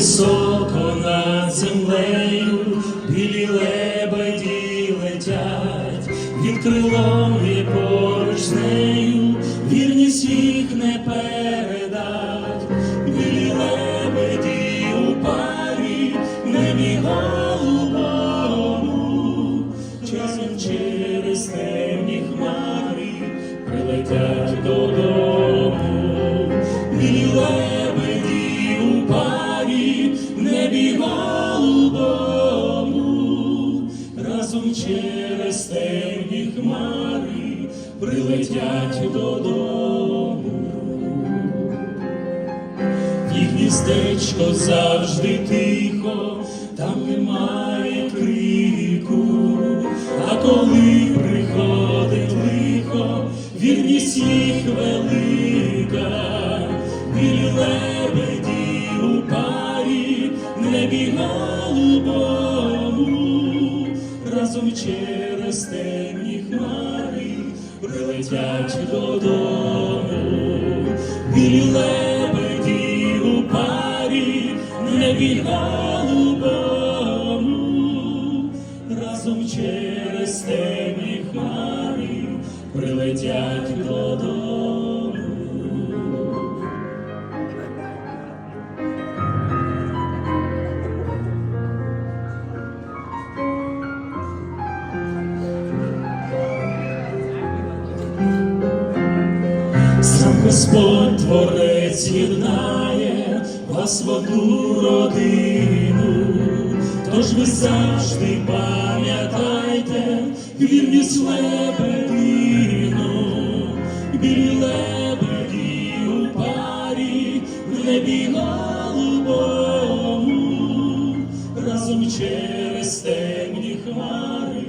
Високо над землею білі лебеді летять, від крилом є поруч з нею, вірність їх не передать, білі лебеді у парі, в небі голубому, часом через темні хмари прилетять прилетять додому. І гніздечко завжди тихо, там немає крику, а коли приходить лихо, вірність їх велика, білі лебеді у парі, небі голубому, разом через темні хмари прилетять додому, білі лебеді у парі, не війна голубому, разом через темні хмари прилетять додому. Господь Творець єднає вас в одну родину, тож ви завжди пам'ятайте вірність лебедину, білі лебеді у парі, в небі голубому, разом через темні хмари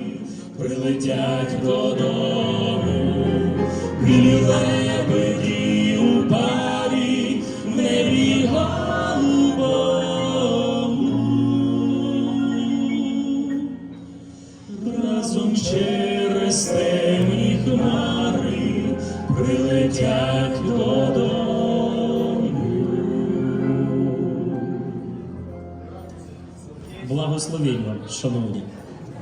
прилетять додому. Білі лебеді Разом через темні хмари прилетять додому. Благословіння, шановні.